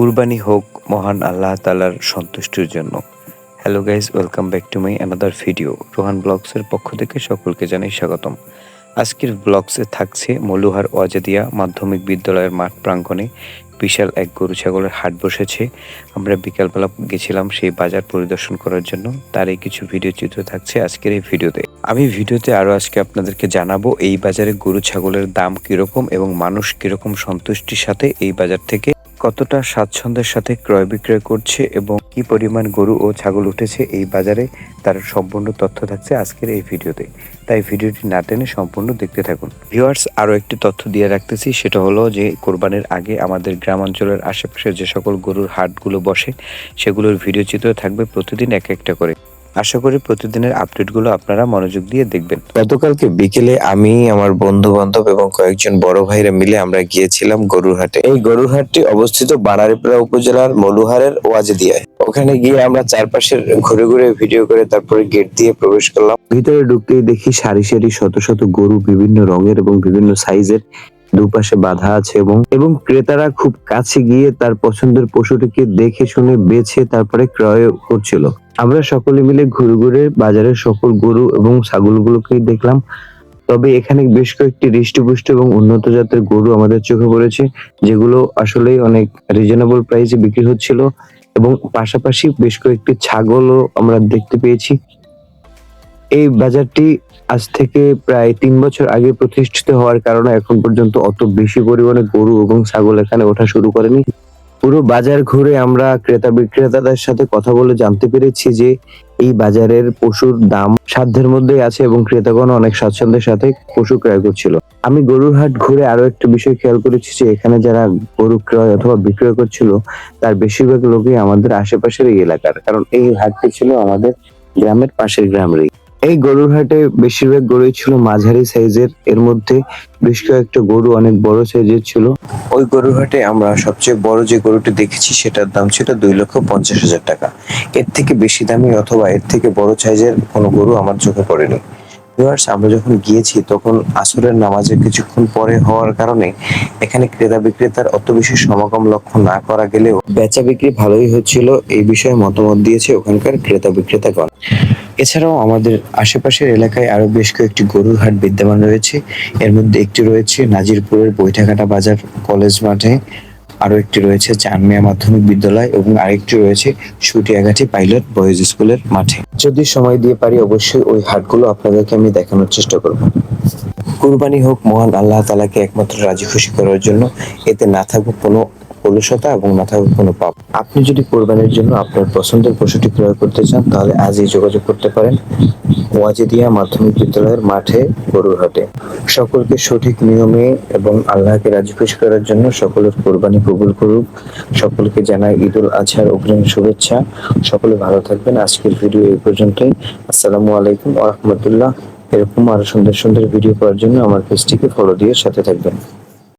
কুরবানি হোক মহান আল্লাহ তালার সন্তুষ্টির জন্য। Hello guys welcome back to my another video Rohan ব্লগসের পক্ষ থেকে সকলকে জানাই স্বাগতম। আজকের ব্লগসে থাকছে মলুহার ওয়াজাদিয়া মাধ্যমিক বিদ্যালয়ের মাঠ প্রাঙ্গণে বিশাল এক গরু ছাগলের হাট বসেছে। আমরা বিকালবেলা গেছিলাম সেই বাজার পরিদর্শন করার জন্য। তারই কিছু ভিডিও চিত্র থাকছে আজকের এই ভিডিওতে। আমি ভিডিওতে আরও আজকে আপনাদেরকে জানাব এই বাজারে গরু ছাগলের দাম কীরকম এবং মানুষ কীরকম সন্তুষ্টির সাথে এই বাজার থেকে কতটা স্বাচ্ছন্দ্যের সাথে ক্রয় বিক্রয় করছে এবং কি পরিমাণ গরু ও ছাগল উঠেছে এই বাজারে, তার সম্পূর্ণ তথ্য থাকছে আজকের এই ভিডিওতে। তাই ভিডিওটি না টেনে সম্পূর্ণ দেখতে থাকুন। ভিউয়ার্স, আরও একটি তথ্য দিয়ে রাখতেছি, সেটা হলো যে কোরবানির আগে আমাদের গ্রামাঞ্চলের আশেপাশে যে সকল গরুর হাটগুলো বসে, সেগুলোর ভিডিও চিত্র থাকবে প্রতিদিন এক একটা করে। আশা করি প্রতিদিনের আপডেটগুলো আপনারা মনোযোগ দিয়ে দেখবেন। গতকালকে বিকেলে আমি, আমার বন্ধু বান্ধব এবং কয়েকজন বড় ভাইরা মিলে আমরা গিয়েছিলাম গরুরহাটে। এই গরুরহাটটি অবস্থিত বানারীপাড়া উপজেলার মলুহারের ওয়াজেদিয়ায়। ওখানে গিয়ে আমরা চারপাশের ঘুরে ঘুরে ভিডিও করে তারপরে গেট দিয়ে প্রবেশ করলাম। ভিতরে ঢুকতেই দেখি সারি সারি শত শত গরু বিভিন্ন রঙের এবং বিভিন্ন সাইজের দুপাশে বাঁধা আছে এবং এবং ক্রেতারা খুব কাছে গিয়ে তার পছন্দের পশুটিকে দেখে শুনে বেছে তারপরে ক্রয় করছিল। আমরা সকলে মিলে ঘুরে ঘুরে বাজারের সকল গরু এবং ছাগলগুলোকেই দেখলাম। তবে এখানে বেশ কয়েকটি হৃষ্টপুষ্ট এবং উন্নত জাতের গরু আমাদের চোখে পড়েছে, যেগুলো আসলেই অনেক রিজনেবল প্রাইসে বিক্রি হচ্ছিল এবং পাশাপাশি বেশ কয়েকটি ছাগলও আমরা দেখতে পেয়েছি। এই বাজারটি আজ থেকে প্রায় তিন বছর আগে প্রতিষ্ঠিত হওয়ার কারণে এখন পর্যন্ত অত বেশি পরিমাণে গরু এবং ছাগল এখানে ওঠা শুরু করেনি। পুরো বাজার ঘুরে আমরা ক্রেতা বিক্রেতাদের সাথে কথা বলে জানতে পেরেছি যে এই বাজারের পশুর দাম সাধ্যের মধ্যেই আছে এবং ক্রেতাগণ অনেক স্বাচ্ছন্দ্যের সাথে পশু ক্রয় করছিল। আমি গরুর হাট ঘুরে আরও একটা বিষয় খেয়াল করেছি যে এখানে যারা গরু ক্রয় অথবা বিক্রয় করছিল, তার বেশিরভাগ লোকই আমাদের আশেপাশের এই এলাকার, কারণ এই হাটটি ছিল আমাদের গ্রামের পাশের গ্রামেরই। এই গরুর হাটে বেশিরভাগ গরুই ছিল মাঝারি সাইজের। এর মধ্যে বেশ কয়েকটা গরু অনেক বড় সাইজের ছিল। ওই গরুর হাটে আমরা সবচেয়ে বড় যে গরুটি দেখেছি, সেটার দাম ছিল দুই লক্ষ পঞ্চাশ হাজার টাকা। এর থেকে বেশি দামি অথবা এর থেকে বড় সাইজের কোনো গরু আমার চোখে পড়েনি। আমরা যখন গিয়েছি, তখন আসরের নামাজের কিছুক্ষণ পরে হওয়ার কারণে এখানে ক্রেতা বিক্রেতার অত বেশি সমাগম লক্ষ্য না করা গেলেও বেচা বিক্রি ভালোই হচ্ছিল। এই বিষয়ে মতামত দিয়েছে ওখানকার ক্রেতা বিক্রেতাগণ। এছাড়াও আমাদের আশেপাশের এলাকায় আরও বেশ কয়েকটি গরুর হাট বিদ্যমান রয়েছে। এর মধ্যে একটি রয়েছে নাজিরপুরের বৈঠাঘাটা বাজার কলেজ মাঠে, আরও একটি রয়েছে চানমিয়া মাধ্যমিক বিদ্যালয় এবং আরেকটি রয়েছে সুটিয়াঘাটি পাইলট বয়েজ স্কুলের মাঠে। যদি সময় দিয়ে পারি, অবশ্যই ওই হাটগুলো আপনাদেরকে আমি দেখানোর চেষ্টা করব। কুরবানি হোক, মহান আল্লাহ তালাকে একমাত্র রাজি খুশি করার জন্য, এতে না থাকুক কোনো কলুষতা এবং থাকুক কোনো পাপ। আপনি যদি কোরবানির জন্য আপনার পছন্দের পশুটি ক্রয় করতে চান, তাহলে আজই যোগাযোগ করতে পারেন ওয়াজিদিয়া মাধ্যমিক বিদ্যালয়ের মাঠে গরুর হাটে সকলকে সঠিক নিয়মে এবং আল্লাহকে রাজি খুশি করার জন্য সকলের কোরবানি কবুল করুক। সকলকে জানাই ঈদ উল আজহার অগ্রিম শুভেচ্ছা। সকলে ভালো থাকবেন। আজকের ভিডিও এই পর্যন্তই। আসসালামু আলাইকুম আ রহমতুল্লাহ। এরকম আরও সুন্দর সুন্দর ভিডিও পাওয়ার জন্য আমার পেজটিকে ফলো দিয়ে সাথে থাকবেন।